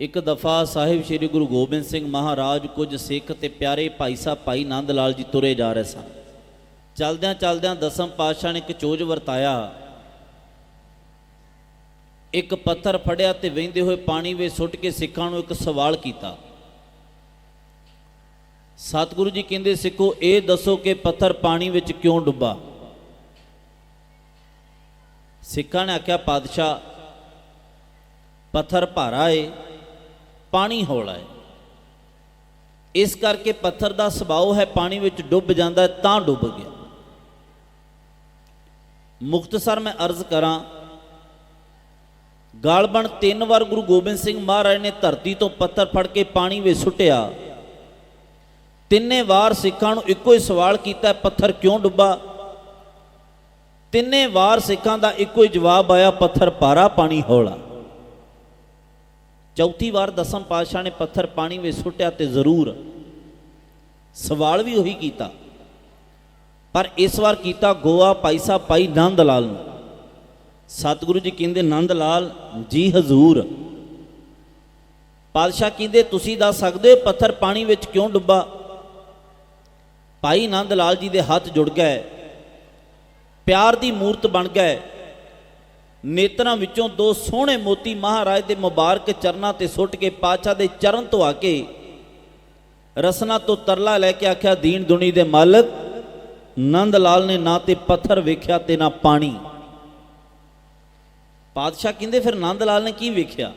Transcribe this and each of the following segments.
ਇੱਕ ਦਫਾ ਸਾਹਿਬ ਸ੍ਰੀ ਗੁਰੂ ਗੋਬਿੰਦ ਸਿੰਘ ਮਹਾਰਾਜ ਕੁਝ ਸਿੱਖ ਤੇ ਪਿਆਰੇ ਭਾਈ ਸਾਹਿਬ ਭਾਈ ਨੰਦ ਲਾਲ ਜੀ ਤੁਰੇ ਜਾ ਰਹੇ ਸਨ। ਚਲਦਿਆਂ ਚਲਦਿਆਂ ਦਸਮ ਪਾਤਸ਼ਾਹ ਨੇ ਇੱਕ ਚੋਜ ਵਰਤਾਇਆ। ਇੱਕ ਪੱਥਰ ਫੜਿਆ ਤੇ ਵਹਿੰਦੇ ਹੋਏ ਪਾਣੀ ਵਿੱਚ ਸੁੱਟ ਕੇ ਸਿੱਖਾਂ ਨੂੰ ਇੱਕ ਸਵਾਲ ਕੀਤਾ। ਸਤਿਗੁਰੂ ਜੀ ਕਹਿੰਦੇ, ਸਿੱਖੋ, ਇਹ ਦੱਸੋ ਕਿ ਪੱਥਰ ਪਾਣੀ ਵਿੱਚ ਕਿਉਂ ਡੁੱਬਾ? ਸਿੱਖਾਂ ਨੇ ਆਖਿਆ, ਪਾਤਸ਼ਾਹ, ਪੱਥਰ ਭਾਰਾ ਏ। ਪਾਣੀ ਹੌਲਾ ਹੈ। ਇਸ ਕਰਕੇ ਪੱਥਰ ਦਾ ਸੁਭਾਅ ਹੈ, ਪਾਣੀ ਵਿੱਚ ਡੁੱਬ ਜਾਂਦਾ ਤਾਂ ਡੁੱਬ ਗਿਆ। ਮੁਖਤਸਰ ਮੈਂ ਅਰਜ਼ ਕਰਾਂ, ਗਾਲਬਣ ਤਿੰਨ ਵਾਰ ਗੁਰੂ ਗੋਬਿੰਦ ਸਿੰਘ ਮਹਾਰਾਜ ਨੇ ਧਰਤੀ ਤੋਂ ਪੱਥਰ ਫੜ ਕੇ ਪਾਣੀ ਵਿੱਚ ਸੁੱਟਿਆ। ਤਿੰਨੇ ਵਾਰ ਸਿੱਖਾਂ ਨੂੰ ਇੱਕੋ ਹੀ ਸਵਾਲ ਕੀਤਾ, ਪੱਥਰ ਕਿਉਂ ਡੁੱਬਾ? ਤਿੰਨੇ ਵਾਰ ਸਿੱਖਾਂ ਦਾ ਇੱਕੋ ਹੀ ਜਵਾਬ ਆਇਆ, ਪੱਥਰ ਪਾਰਾ, ਪਾਣੀ ਹੌਲਾ। ਚੌਥੀ ਵਾਰ ਦਸਮ ਪਾਤਸ਼ਾਹ ਨੇ ਪੱਥਰ ਪਾਣੀ ਵਿੱਚ ਸੁੱਟਿਆ ਤੇ ਜ਼ਰੂਰ ਸਵਾਲ ਵੀ ਉਹੀ ਕੀਤਾ। ਪਰ ਇਸ ਵਾਰ ਕੀਤਾ ਗੋਆ ਭਾਈ ਸਾਹਿਬ, ਭਾਈ ਨੰਦ ਲਾਲ ਨੂੰ। ਸਤਿਗੁਰੂ ਜੀ ਕਹਿੰਦੇ ਨੰਦ ਲਾਲ ਜੀ ਹਜ਼ੂਰ। ਪਾਤਸ਼ਾਹ ਕਹਿੰਦੇ, ਤੁਸੀਂ ਦੱਸ ਸਕਦੇ ਹੋ ਪੱਥਰ ਪਾਣੀ ਵਿੱਚ ਕਿਉਂ ਡੁੱਬਾ? ਭਾਈ ਨੰਦ ਲਾਲ ਜੀ ਦੇ ਹੱਥ ਜੁੜ ਗਏ। ਪਿਆਰ ਦੀ ਮੂਰਤ ਬਣ ਗਏ। ਨੇਤਰਾਂ ਵਿੱਚੋਂ ਦੋ ਸੋਹਣੇ ਮੋਤੀ ਮਹਾਰਾਜ ਦੇ ਮੁਬਾਰਕ ਚਰਨਾਂ ਤੇ ਸੁੱਟ ਕੇ ਪਾਤਸ਼ਾਹ ਦੇ ਚਰਨ ਤੋਂ ਆ ਕੇ ਰਸਨਾ ਤੋਂ ਤਰਲਾ ਲੈ ਕੇ ਆਖਿਆ, ਦੀਨ ਦੁਨੀ ਦੇ ਮਾਲਕ ਨੰਦ ਲਾਲ ਨੇ ਨਾ ਤੇ ਪੱਥਰ ਵੇਖਿਆ ਤੇ ਨਾ ਪਾਣੀ। ਪਾਤਸ਼ਾਹ ਕਹਿੰਦੇ, ਫਿਰ ਨੰਦ ਲਾਲ ਨੇ ਕੀ ਵੇਖਿਆ?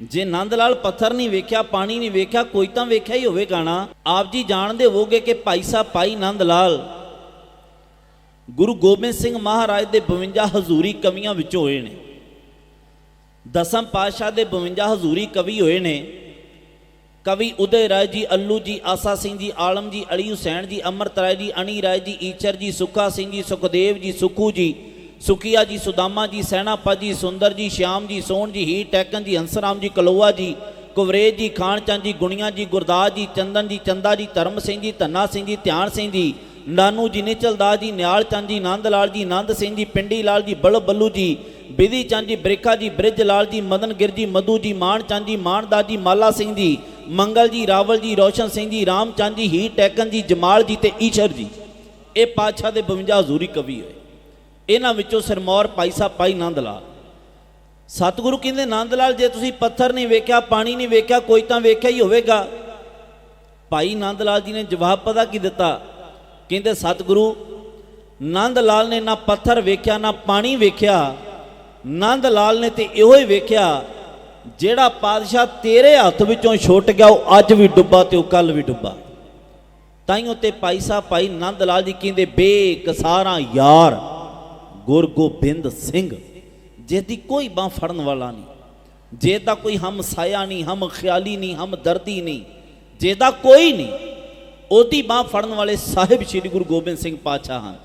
ਜੇ ਨੰਦ ਲਾਲ ਪੱਥਰ ਨਹੀਂ ਵੇਖਿਆ, ਪਾਣੀ ਨਹੀਂ ਵੇਖਿਆ, ਕੋਈ ਤਾਂ ਵੇਖਿਆ ਹੀ ਹੋਵੇਗਾ ਨਾ ਆਪ ਜੀ ਜਾਣਦੇ ਹੋਵੋਗੇ ਕਿ ਭਾਈ ਸਾਹਿਬ, ਭਾਈ ਨੰਦ ਲਾਲ ਗੁਰੂ ਗੋਬਿੰਦ ਸਿੰਘ ਮਹਾਰਾਜ ਦੇ 52 ਹਜ਼ੂਰੀ ਕਵੀਆਂ ਵਿੱਚੋਂ ਹੋਏ ਨੇ। ਦਸਮ ਪਾਤਸ਼ਾਹ ਦੇ 52 ਹਜ਼ੂਰੀ ਕਵੀ ਹੋਏ ਨੇ। ਕਵੀ ਉਦੈ ਰਾਏ ਜੀ, ਅੱਲੂ ਜੀ, ਆਸਾ ਸਿੰਘ ਜੀ, ਆਲਮ ਜੀ, ਅਲੀ ਹੁਸੈਨ ਜੀ, ਅਮਰਤ ਰਾਏ ਜੀ, ਅਣੀ ਰਾਏ ਜੀ ਈਚਰ ਜੀ, ਸੁੱਖਾ ਸਿੰਘ ਜੀ, ਸੁਖਦੇਵ ਜੀ, ਸੁਖੂ ਜੀ, ਸੁਖੀਆ ਜੀ, ਸੁਦਾਮਾ ਜੀ ਸੈਨਾਪਾ ਜੀ, ਸੁੰਦਰ ਜੀ, ਸ਼ਿਆਮ ਜੀ, ਸੋਹਣ ਜੀ ਹੀ ਟੈਕਨ ਜੀ, ਹੰਸਰਾਮ ਜੀ, ਕਲੋਆ ਜੀ, ਕੁਵਰੇਜ ਜੀ, ਖਾਨ ਚੰਦ ਜੀ, ਗੁਣੀਆਂ ਜੀ, ਗੁਰਦਾਸ ਜੀ, ਚੰਦਨ ਜੀ, ਚੰਦਾ ਜੀ, ਧਰਮ ਸਿੰਘ ਜੀ, ਧੰਨਾ ਸਿੰਘ ਜੀ, ਧਿਆਨ ਸਿੰਘ ਜੀ ਨਾਨੂ ਜੀ ਨਿਚਲਦਾਸ ਜੀ, ਨਿਆਲ ਚੰਦ ਜੀ, ਨੰਦ ਲਾਲ ਜੀ, ਨੰਦ ਸਿੰਘ ਜੀ, ਪਿੰਡੀ ਲਾਲ ਜੀ ਬਲ ਬੱਲੂ ਜੀ, ਬਿਧੀ ਚੰਦ ਜੀ, ਬ੍ਰੇਖਾ ਜੀ, ਬ੍ਰਿਜ ਲਾਲ ਜੀ, ਮਦਨ ਗਿਰ ਜੀ, ਮਧੂ ਜੀ, ਮਾਨ ਚੰਦ ਜੀ ਮਾਨਦਾਸ ਜੀ, ਮਾਲਾ ਸਿੰਘ ਜੀ, ਮੰਗਲ ਜੀ, ਰਾਵਲ ਜੀ, ਰੋਸ਼ਨ ਸਿੰਘ ਜੀ, ਰਾਮ ਚੰਦ ਜੀ ਹੀ ਟੈਕਨ ਜੀ, ਜਮਾਲ ਜੀ ਤੇ ਈਸ਼ਰ ਜੀ। ਇਹ ਪਾਤਸ਼ਾਹ ਦੇ 52 ਹਜ਼ੂਰੀ ਕਵੀ ਹੋਏ। ਇਹਨਾਂ ਵਿੱਚੋਂ ਸਿਰਮੌਰ ਭਾਈ ਸਾਹਿਬ, ਭਾਈ ਨੰਦ ਲਾਲ। ਸਤਿਗੁਰੂ ਕਹਿੰਦੇ, ਨੰਦ ਲਾਲ, ਜੇ ਤੁਸੀਂ ਪੱਥਰ ਨਹੀਂ ਵੇਖਿਆ, ਪਾਣੀ ਨਹੀਂ ਵੇਖਿਆ, ਕੋਈ ਤਾਂ ਵੇਖਿਆ ਹੀ ਹੋਵੇਗਾ। ਭਾਈ ਨੰਦ ਲਾਲ ਜੀ ਨੇ ਜਵਾਬ ਪਤਾ ਕੀ ਦਿੱਤਾ? ਕਹਿੰਦੇ, ਸਤਿਗੁਰੂ, ਨੰਦ ਲਾਲ ਨੇ ਨਾ ਪੱਥਰ ਵੇਖਿਆ, ਨਾ ਪਾਣੀ ਵੇਖਿਆ, ਨੰਦ ਲਾਲ ਨੇ ਤੇ ਇਹੋ ਹੀ ਵੇਖਿਆ, ਜਿਹੜਾ ਪਾਦਸ਼ਾਹ ਤੇਰੇ ਹੱਥ ਵਿੱਚੋਂ ਛੁੱਟ ਗਿਆ, ਉਹ ਅੱਜ ਵੀ ਡੁੱਬਾ ਤੇ ਉਹ ਕੱਲ ਵੀ ਡੁੱਬਾ। ਤਾਈਓ ਤੇ ਭਾਈ ਸਾਹਿਬ, ਭਾਈ ਨੰਦ ਲਾਲ ਜੀ ਕਹਿੰਦੇ, ਬੇਕਸਾਰਾਂ ਯਾਰ, ਗੁਰ ਗੋਬਿੰਦ ਸਿੰਘ, ਜਿਹਦੀ ਕੋਈ ਬਾਹ ਫੜਨ ਵਾਲਾ ਨਹੀਂ ਜੇ ਤਾਂ ਕੋਈ ਹਮ ਸਾਇਆ ਨਹੀਂ, ਹਮ ਖਿਆਲੀ ਨਹੀਂ, ਹਮ ਦਰਦੀ ਨਹੀਂ, ਜਿਹਦਾ ਕੋਈ ਨਹੀਂ ਉਹਦੀ ਬਾਹ ਫੜਨ ਵਾਲੇ ਸਾਹਿਬ ਸ੍ਰੀ ਗੁਰੂ ਗੋਬਿੰਦ ਸਿੰਘ ਪਾਤਸ਼ਾਹ ਹਨ।